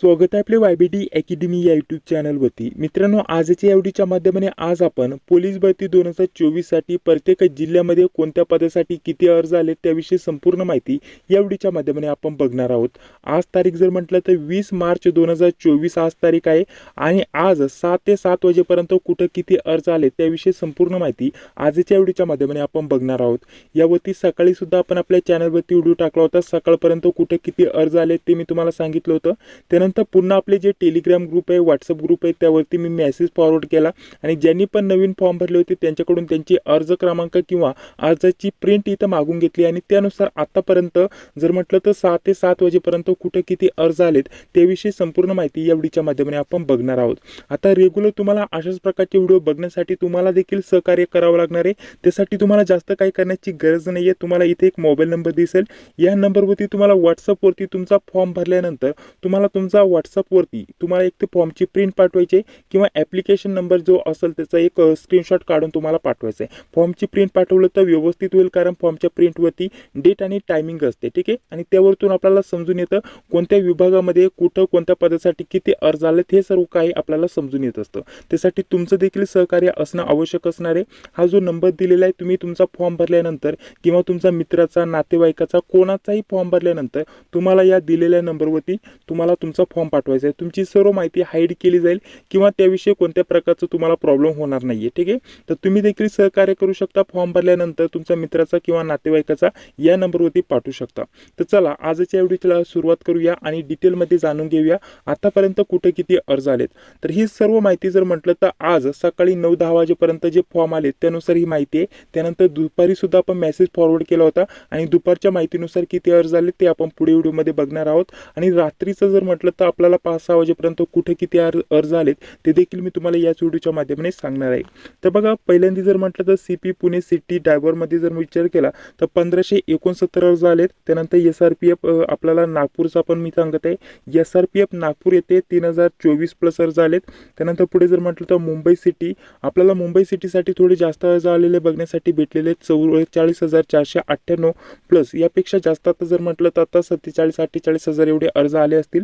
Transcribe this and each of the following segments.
स्वागत आहे आपल्या डी अकॅडमी या यूट्यूब चॅनलवरती मित्रांनो आजच्या एवढीच्या माध्यमाने आज आपण पोलीस भरती दोन हजार चोवीससाठी प्रत्येक जिल्ह्यामध्ये कोणत्या पदासाठी किती अर्ज आले त्याविषयी संपूर्ण माहिती या एवढीच्या माध्यमाने आपण बघणार आहोत. आज तारीख जर म्हटलं तर वीस मार्च दोन हजार चोवीस आज तारीख आहे आणि आज सात ते सात वाजेपर्यंत कुठं किती अर्ज आले त्याविषयी संपूर्ण माहिती आजच्या एवढीच्या माध्यमाने आपण बघणार आहोत. यावरती सकाळी सुद्धा आपण आपल्या चॅनलवरती व्हिडिओ टाकला होता. सकाळपर्यंत कुठे किती अर्ज आले ते मी तुम्हाला सांगितलं होतं. त्यानंतर पुन्हा आपले जे टेलिग्राम ग्रुप आहे व्हॉट्सअप ग्रुप आहे त्यावरती मी मेसेज फॉरवर्ड केला. आणि ज्यांनी पण नवीन फॉर्म भरले होते त्यांच्याकडून त्यांची अर्ज क्रमांक किंवा अर्जाची प्रिंट इथं मागून घेतली. आणि त्यानुसार आतापर्यंत जर म्हटलं तर सहा ते सात वाजेपर्यंत कुठं किती अर्ज आलेत त्याविषयी संपूर्ण माहिती या व्हिडिओच्या माध्यमाने आपण बघणार आहोत. आता रेग्युलर तुम्हाला अशाच प्रकारचे व्हिडिओ बघण्यासाठी तुम्हाला देखील सहकार्य करावं लागणार आहे. त्यासाठी तुम्हाला जास्त काही करण्याची गरज नाही आहे तुम्हाला इथे एक मोबाईल नंबर दिसेल. या नंबरवरती तुम्हाला व्हॉट्सअपवरती तुमचा फॉर्म भरल्यानंतर तुम्हाला तुमचा व्हॉट्सअपवरती तुम्हाला एक ते फॉर्मची प्रिंट पाठवायची आहे किंवा ॲप्लिकेशन नंबर जो असेल त्याचा एक स्क्रीनशॉट काढून तुम्हाला पाठवायचा आहे. फॉर्मची प्रिंट पाठवलं तर व्यवस्थित होईल कारण फॉर्मच्या प्रिंटवरती डेट आणि टायमिंग असते ठीक आहे? आणि त्यावरतून आपल्याला समजून येतं कोणत्या विभागामध्ये कुठं कोणत्या पदासाठी किती अर्ज आलेत हे सर्व काही आपल्याला समजून येत असतं. त्यासाठी तुमचं देखील सहकार्य असणं आवश्यक असणार आहे. हा जो नंबर दिलेला आहे तुम्ही तुमचा फॉर्म भरल्यानंतर किंवा तुमचा मित्राचा नातेवाईकाचा कोणाचाही फॉर्म भरल्यानंतर तुम्हाला या दिलेल्या नंबरवरती तुम्हाला तुमचा फॉर्म पाठवायचा आहे तुमची सर्व माहिती हाईड केली जाईल किंवा त्याविषयी कोणत्या प्रकारचं तुम्हाला प्रॉब्लेम होणार नाही आहे ठीक आहे? तर तुम्ही देखील सहकार्य करू शकता फॉर्म भरल्यानंतर तुमच्या मित्राचा किंवा नातेवाईकाचा या नंबरवरती पाठवू शकता. तर चला आजच्या व्हिडिओला सुरुवात करूया आणि डिटेलमध्ये जाणून घेऊया आतापर्यंत कुठे किती अर्ज आलेत. तर ही सर्व माहिती जर म्हटलं तर आज सकाळी नऊ दहा वाजेपर्यंत जे फॉर्म आले त्यानुसार ही माहिती आहे. त्यानंतर दुपारी सुद्धा आपण मेसेज फॉरवर्ड केला होता आणि दुपारच्या माहितीनुसार किती अर्ज आले ते आपण पुढे व्हिडिओमध्ये बघणार आहोत. आणि रात्रीचं जर म्हटलं फक्त आपल्याला पाच सहा वाजेपर्यंत कुठे किती अर्ज अर्ज आलेत ते देखील मी तुम्हाला याच व्हिडिओच्या माध्यमाने सांगणार आहे. तर बघा पहिल्यांदा जर म्हटलं तर सी पी पुणे सिटी डायव्हरमध्ये जर विचार केला तर पंधराशे एकोणसत्तर अर्ज आलेत. त्यानंतर एस आर पी एफ आपल्याला नागपूरचा पण मी सांगत आहे. S R P F Nagpur येथे तीन हजार चोवीस प्लस अर्ज आलेत. त्यानंतर पुढे जर म्हटलं तर मुंबई सिटी आपल्याला मुंबई सिटीसाठी थोडे जास्त अर्ज आलेले बघण्यासाठी भेटलेले चौवेचाळीस हजार चारशे अठ्ठ्याण्णव प्लस यापेक्षा जास्त आता जर म्हटलं तर आता सत्तेचाळीस अठ्ठेचाळीस हजार एवढे अर्ज आले असतील.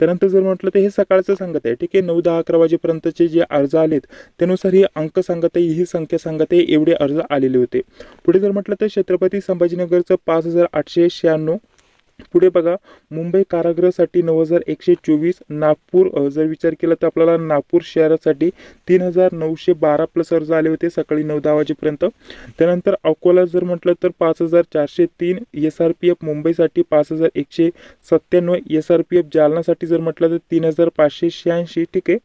त्यानंतर जर म्हटलं तर हे सकाळचं सांगत आहे. ठीक आहे नऊ दहा अकरा वाजेपर्यंतचे जे अर्ज आलेत त्यानुसार ही अंक सांगत आहे ही संख्या सांगत आहे एवढे अर्ज आलेले होते. पुढे जर म्हटलं तर छत्रपती संभाजीनगरचं पाच हजार आठशे शहाण्णव पुढे बघा मुंबई कारागृहासाठी नऊ हजार एकशे चोवीस नागपूर जर विचार केला तर आपल्याला नागपूर शहरासाठी तीन हजार नऊशे बारा प्लस अर्ज आले होते सकाळी नऊ दहा वाजेपर्यंत. त्यानंतर अकोला जर म्हटलं तर पाच हजार चारशे तीन एस आर पी एफ मुंबईसाठी पाच हजार एकशे सत्त्याण्णव एस आर पी एफ जालनासाठी जर म्हटलं तर तीन हजार पाचशे शहाऐंशी ठीक आहे.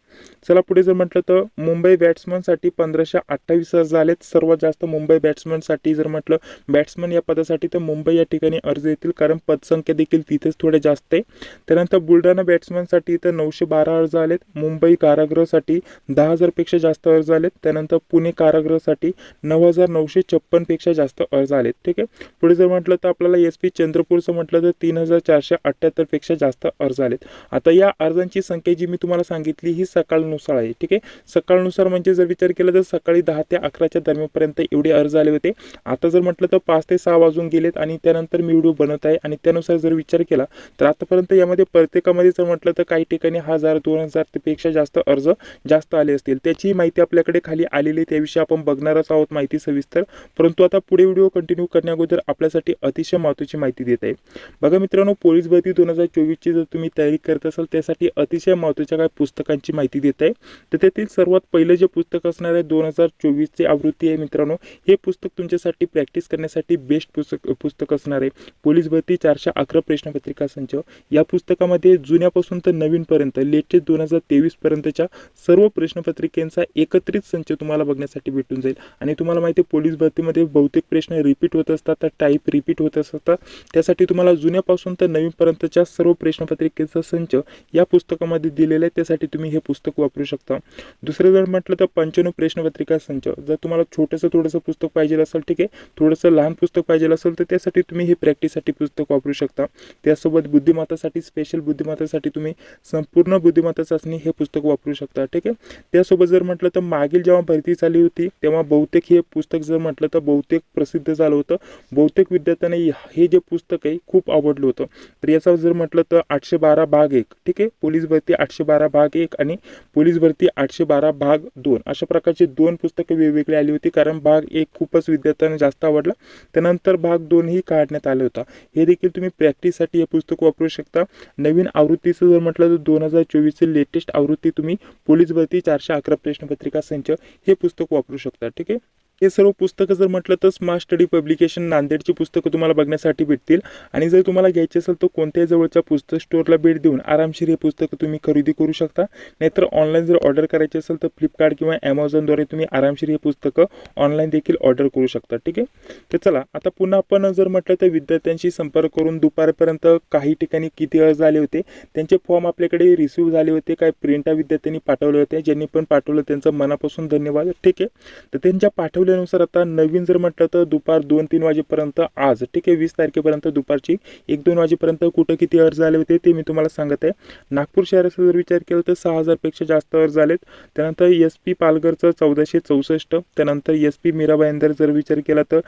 चला पुढे जर म्हटलं तर मुंबई बॅट्समनसाठी पंधराशे अठ्ठावीस अर्ज आलेत. सर्वात जास्त मुंबई बॅट्समनसाठी जर म्हटलं बॅट्समन या पदासाठी तर मुंबई या ठिकाणी अर्ज येतील कारण पदसंख्या संख्या देखील तिथेच थोडे जास्त आहे. त्यानंतर बुलढाणा बॅट्समॅनसाठी तर नऊशे बारा अर्ज आलेत. मुंबई कारागृहासाठी दहा हजारपेक्षा जास्त अर्ज आलेत. त्यानंतर पुणे कारागृहासाठी नऊ हजार नऊशे छप्पनपेक्षा जास्त अर्ज आलेत. ठीक आहे? पुढे जर म्हटलं तर आपल्याला एस पी चंद्रपूरचं म्हटलं तर तीन हजार चारशे अठ्ठ्याहत्तरपेक्षा जास्त अर्ज आलेत. आता या अर्जांची संख्या जी मी तुम्हाला सांगितली ही सकाळनुसार आहे. ठीक आहे? सकाळनुसार म्हणजे जर विचार केला तर सकाळी दहा ते अकराच्या दरम्यानपर्यंत एवढे अर्ज आले होते. आता जर म्हटलं तर पाच ते सहा वाजून गेलेत आणि त्यानंतर मी व्हिडिओ बनवत आहे आणि त्यानुसार जर विचार केला तर आतापर्यंत यामध्ये प्रत्येकामध्ये जर म्हटलं तर काही ठिकाणी हजार दोन हजारपेक्षा जास्त अर्ज जास्त आले असतील. त्याची माहिती आपल्याकडे खाली आलेली आहे. त्याविषयी आपण बघणारच आहोत माहिती सविस्तर. परंतु आता पुढे व्हिडिओ कंटिन्यू करण्याअगोदर आपल्यासाठी अतिशय महत्त्वाची माहिती देत आहे. बघा मित्रांनो पोलीस भरती दोन हजार चोवीसची जर तुम्ही तयारी करत असाल त्यासाठी अतिशय महत्त्वाच्या काही पुस्तकांची माहिती देत आहे. तर त्यातील सर्वात पहिलं जे पुस्तक असणार आहे दोन हजार चोवीसची आवृत्ती आहे मित्रांनो. हे पुस्तक तुमच्यासाठी प्रॅक्टिस करण्यासाठी बेस्ट पुस्तक पुस्तक असणार आहे. पोलीस भरती चारशे अकरा प्रश्नपत्रिका संच. या पुस्तकामध्ये जुन्यापासून तर नवीनपर्यंत लेटेस्ट दोन हजार तेवीसपर्यंतच्या सर्व प्रश्नपत्रिकेंचा एकत्रित संच तुम्हाला बघण्यासाठी भेटून जाईल. आणि तुम्हाला माहिती आहे पोलीस भरतीमध्ये बहुतेक प्रश्न रिपीट होत असतात तर टाईप रिपीट होत असतात. त्यासाठी तुम्हाला जुन्यापासून तर नवीनपर्यंतच्या सर्व प्रश्नपत्रिकेचा संच या पुस्तकामध्ये दिलेला आहे. त्यासाठी तुम्ही हे पुस्तक वापरू शकता. दुसरं जर म्हटलं तर पंच्याण्णव प्रश्नपत्रिका संच. जर तुम्हाला छोटंसं थोडंसं पुस्तक पाहिजे असेल ठीक आहे. थोडंसं लहान पुस्तक पाहिजे असेल तर त्यासाठी तुम्ही हे प्रॅक्टिससाठी पुस्तक वापरू शकता. शकता. त्यासोबत बुद्धिमत्तासाठी स्पेशल बुद्धिमत्तासाठी तुम्ही संपूर्ण बुद्धिमत्ता चाचणी हे पुस्तक वापरू शकता ठीक आहे? त्यासोबत जर म्हटलं तर मागील जेव्हा भरती झाली होती तेव्हा बहुतेक हे पुस्तक जर म्हटलं तर बहुतेक प्रसिद्ध झालं होतं. बहुतेक विद्यार्थ्यांना हे जे पुस्तक आहे खूप आवडलं होतं. तर याचा जर म्हटलं तर आठशे बारा भाग एक ठीक आहे? पोलीस भरती आठशे बारा भाग एक आणि पोलीस भरती आठशे बारा भाग दोन. अशा प्रकारचे दोन पुस्तकं वेगवेगळी आली होती कारण भाग एक खूपच विद्यार्थ्यांना जास्त आवडला. त्यानंतर भाग दोनही काढण्यात आला होता. हे देखील तुम्ही प्रॅक्टिससाठी हे पुस्तक वापरू शकता. नवीन आवृत्तीचं जर म्हटलं तर दोन हजार चोवीसचे लेटेस्ट आवृत्ती तुम्ही पोलीस भरती चारशे अकरा प्रश्नपत्रिका संच हे पुस्तक वापरू शकता. ठीक आहे? हे सर्व पुस्तकं जर म्हटलं तर स्मार्ट स्टडी पब्लिकेशन नांदेडची पुस्तकं तुम्हाला बघण्यासाठी भेटतील. आणि जर तुम्हाला घ्यायचे असेल तर कोणत्याही जवळच्या पुस्तक स्टोअरला भेट देऊन आरामशीर हे पुस्तकं तुम्ही खरेदी करू शकता. नाहीतर ऑनलाईन जर ऑर्डर करायचे असेल तर फ्लिपकार्ट किंवा ॲमेझॉनद्वारे तुम्ही आरामशीर हे पुस्तकं ऑनलाईन देखील ऑर्डर करू शकता. ठीक आहे? तर चला आता पुन्हा आपण जर म्हटलं तर विद्यार्थ्यांशी संपर्क करून दुपारपर्यंत काही ठिकाणी किती अर्ज आले होते? त्यांचे फॉर्म आपल्याकडे रिसिव्ह झाले होते. काय प्रिंटा विद्यार्थ्यांनी पाठवले होते. ज्यांनी पण पाठवलं त्यांचं मनापासून धन्यवाद. ठीक आहे? तर त्यांच्या पाठवल्या नुसार आता नवीन जर म्हटलं तर दुपार दोन तीन वाजेपर्यंत आज ठीक आहे वीस तारखेपर्यंत दुपारची एक दोन वाजेपर्यंत कुठं किती अर्ज आले होते ते मी तुम्हाला सांगत आहे. नागपूर शहराचा जर विचार केला तर सहा हजारपेक्षा जास्त अर्ज आलेत. त्यानंतर एस पी पालघरचं चौदाशे चौसष्ट त्यानंतर एस पी मीराबाईंदर जर विचार केला तर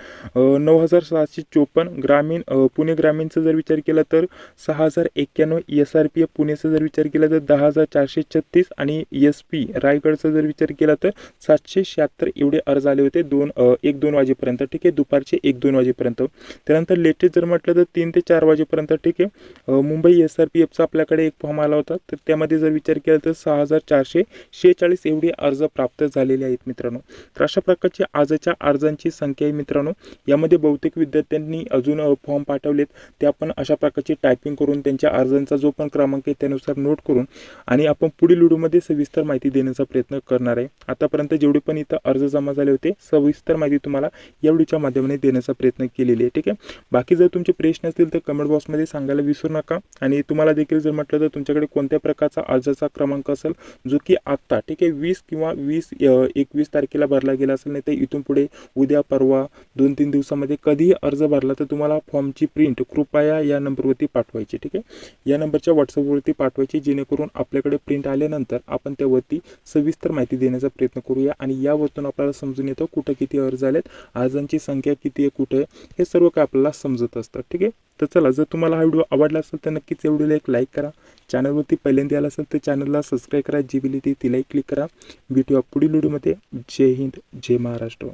नऊ हजार सहाशे चोपन्न ग्रामीण पुणे ग्रामीणचा जर विचार केला तर सहा हजार एक्क्याण्णव एस आर पी एफ पुणेचा जर विचार केला तर दहा हजार चारशे छत्तीस आणि एस पी रायगडचा जर विचार केला तर सातशे शहात्तर एवढे अर्ज आले होते. दोन एक दोन वाजेपर्यंत ठीक आहे? दुपारचे एक दोन वाजेपर्यंत. त्यानंतर लेटेस्ट जर म्हटलं तर तीन ते चार वाजेपर्यंत ठीक आहे? मुंबई एस आर पी एफचा आपल्याकडे एक फॉर्म आला होता. तर त्यामध्ये जर विचार केला तर सहा हजार चारशे शेहेचाळीस एवढे अर्ज प्राप्त झालेले आहेत मित्रांनो. तर अशा प्रकारची आजच्या अर्जांची संख्या आहे मित्रांनो. यामध्ये बहुतेक विद्यार्थ्यांनी अजून फॉर्म पाठवलेत. ते आपण अशा प्रकारची टायपिंग करून त्यांच्या अर्जांचा जो पण क्रमांक आहे त्यानुसार नोट करून आणि आपण पुढील व्हिडिओमध्ये सविस्तर माहिती देण्याचा प्रयत्न करणार आहे. आतापर्यंत जेवढे पण इथं अर्ज जमा झाले होते सविस्तर माहिती तुम्हाला या व्हिडिओच्या माध्यमाने देण्याचा प्रयत्न केलेली आहे. ठीक आहे? बाकी जर तुमचे प्रश्न असतील तर कमेंट बॉक्समध्ये सांगायला विसरू नका. आणि तुम्हाला देखील जर म्हटलं तर तुमच्याकडे कोणत्या प्रकारचा अर्जाचा क्रमांक असेल जो की आत्ता ठीक आहे? वीस किंवा वीस एकवीस तारखेला भरला गेला असेल नाही तर इथून पुढे उद्या परवा दोन तीन दिवसामध्ये कधीही अर्ज भरला तर तुम्हाला फॉर्मची प्रिंट कृपया या नंबरवरती पाठवायची ठीक आहे? या नंबरच्या व्हॉट्सअपवरती पाठवायची जेणेकरून आपल्याकडे प्रिंट आल्यानंतर आपण त्यावरती सविस्तर माहिती देण्याचा प्रयत्न करूया. आणि यावरतून आपल्याला समजून येतं कुठं कुठं किती अर्ज आलेत अर्जांची संख्या किती आहे कुठे आहे हे सर्व काय आपल्याला समजत असतं ठीक आहे? तर चला जर तुम्हाला हा व्हिडिओ आवडला असेल तर नक्कीच या व्हिडिओला एक लाईक करा. चॅनलवरती पहिल्यांदा आला असेल तर चॅनलला सबस्क्राईब करा जी बिली ती तिलाही क्लिक करा. व्हिडिओ पुढील व्हिडिओमध्ये. जय हिंद जय महाराष्ट्र.